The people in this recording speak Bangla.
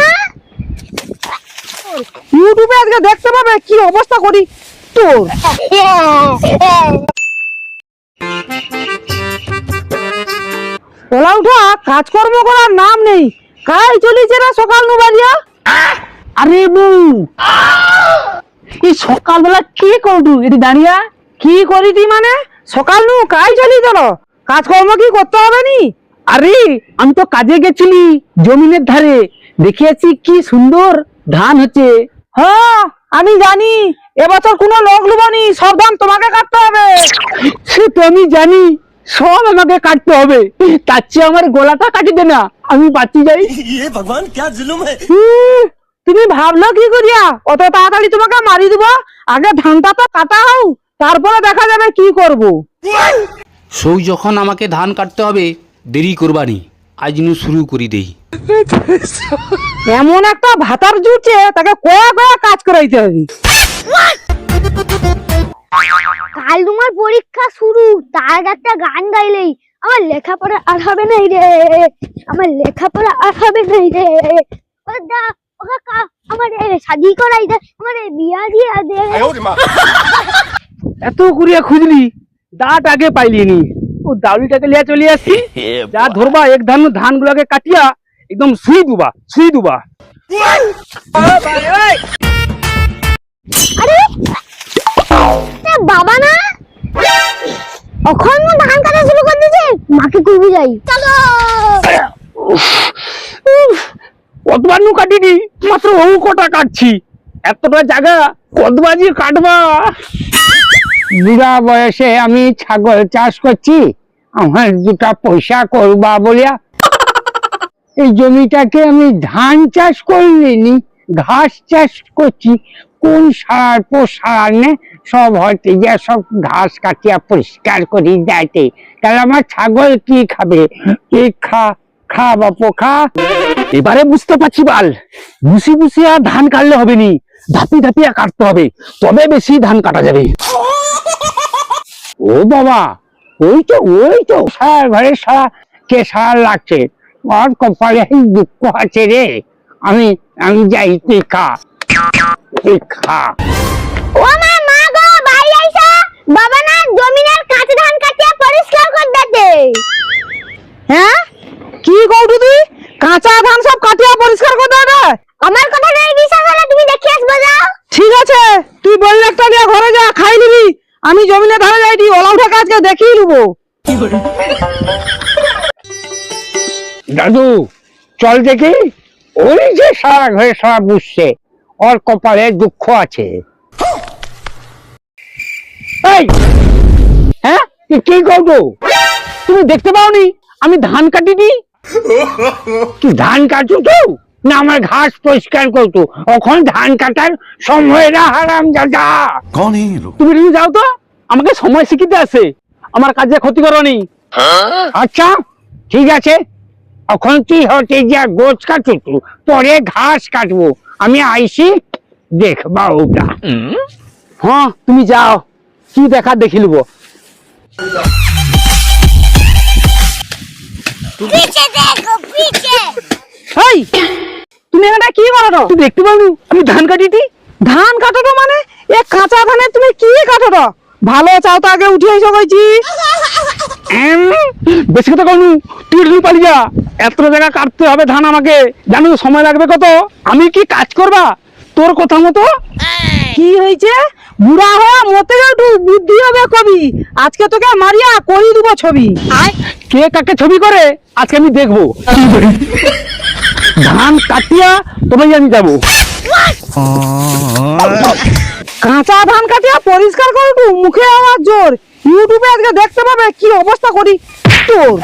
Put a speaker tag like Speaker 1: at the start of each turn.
Speaker 1: না?
Speaker 2: ইউটিউবে আজকে দেখতে পাবে কি অবস্থা করি। তোর। ওলা উঠা কাজকর্ম করার নাম নেই। না সকাল নু আরে বউ। এই সকালবেলা কি করু এটি দাঁড়িয়া। কি করিটি মানে? সকাল নু কাজ চলি তোর কাজকর্ম কি করতে হবে নি? আরে, আমি তো কাজে গেছিলি, জমিনের ধারে। দেখিয়েছি কি সুন্দর ধান হচ্ছে। হ্যাঁ আমি জানি। এবছর কোনো লোক লুবানি সব ধান তোমাকে কাটতে হবে। সে তো আমি জানি সব আমাকে কাটতে হবে। তার চেয়ে আমার গলাটা কাটি দে না। আমি বাঁচি যাই।
Speaker 3: ইয়ে ভগবান ক্যা
Speaker 2: জুলুম তুমি ভাবলো কি করিয়া? অত তাড়াতাড়ি তোমাকে মারি দিব? আগে ধানটা তো কাটা হও তারপরে দেখা যাবে কি করব।
Speaker 4: সৌ যখন আমাকে ধান কাটতে হবে দেরি করবানি আজ নু শুরু করি দেই।
Speaker 2: এমন একটা ভাতার জুটছে তাকে কয়া কয়া কাজ করাইতে হবে।
Speaker 1: কাল তোমার পরীক্ষা শুরু তার একটা গান গাইলেই আমার লেখাপড়া আর হবে নাই রে। আমার লেখাপড়া আর হবে নাই রে। দা আমার এ শাদি করাই দে আমার বিয়া দিয়া দে।
Speaker 2: এত করিয়া খুঁজলি দাঁত আগে পাইলি নি ও দাউলিটাকে লিয়া চলে আসি। যা ধরবা এক ধান ধান গুলাকে কাটিয়া একদম সুই দুবা সুই দুবা
Speaker 1: আরে বাবা না। এখন ধান কাটা শুরু করে দিয়েছে। মাকে কইবি যাই। চলো।
Speaker 2: কতবার নু কাটিনি মাত্র ও কটা কাটছি। এতটা জায়গা কতবার যে কাটবা। বুড়া বয়সে আমি ছাগল চাষ করছি। আমার দুটা পয়সা করবা বলিয়া এই জমিটাকে আমি ধান চাষ করিনি, ঘাস চাষ করছি। কোন সার পোসার নে, সব হয়তো গিয়া সব ঘাস কাটিয়া পরিষ্কার করি যাইতে। তাহলে আমার ছাগল কি খাবে? কি খা খা বাপু, খা। এবারে বুঝতে পারছি বাল বুসি বুসি আর ধান কাটলে হবে নি ধাপি ধাপিয়া কাটতে হবে, তবে বেশি ধান কাটা যাবে। ও বাবা, ওই তো ওই তো, সার ঘরে সারা, কে সার লাগছে? আর কপালে এই দুঃখ আছে রে। আমি আমি যাই তুই খা। তুই খা।
Speaker 1: ও মা মা গো ভাই আইসা? বাবা না জমিনের কাঁচা ধান কাটিয়া পরিষ্কার করে দিতে
Speaker 2: হ্যাঁ? কি তুই? কাঁচা ধান সব কাটিয়া পরিষ্কার করে দেবে
Speaker 1: আমার কথা নাই বিশ্বাস হলে তুমি দেখে আসবে যাও।
Speaker 2: ঠিক আছে তুই বললে একটা নিয়ে ঘরে যা খাই নিবি। আমি জমিনে ধারে যাইটি ওলা উঠে কাজকে দেখিয়ে নেব। দাদু চল দেখি। ওই যে সারা ঘরে সারা বুঝছে ওর কপালে দুঃখ আছে। হ্যাঁ? কি করব তুমি দেখতে পাওনি? আমি ধান কাটিনি? কি ধান কাটু তো? না আমার ঘাস পরিষ্কার করতো ওখানে ধান কাটার সময় না হারাম দাদা। তুমি রিলি যাও তো। আমাকে সময় শিখিতে আছে। আমার কাজে ক্ষতি করো করনি হ্যাঁ? আচ্ছা ঠিক আছে। এখন তুই হতে যা গোছ কাটু পরে ঘাস কাটবো। আমি আইসি দেখবা ওটা। হ্যাঁ তুমি যাও। কি দেখা দেখি লিব
Speaker 1: পিছে দেখো পিছে।
Speaker 2: এই তুমি এখানে কি করো তুই দেখতে পাবি? আমি ধান কাটিটি? ধান কাটো তো মানে? এ কাঁচা ধানে তুমি কি কাটো তো ভালো চাও তো আগে উঠে এসে কইছি। বেশি কথা কনু তুই একটু পালি যা। এত জায়গা কাটতে হবে ধান আমাকে। জানো তো সময় লাগবে কত? আমি কি কাজ করবা? তোর কথা মতো? কি হয়েছে? বুড়া হওয়া মতে একটু বুদ্ধি হবে কবি। আজকে তোকে মারিয়া করি দিব ছবি। কে কাকে ছবি করে? আজকে আমি দেখব। ধান কাটিয়া তবেই আমি যাব। কাঁচা ধান কাটিয়া পরিষ্কার করব মুখে আওয়াজ জোর। ইউটিউবে আজকে দেখতে পাবে কি অবস্থা করি? তোর।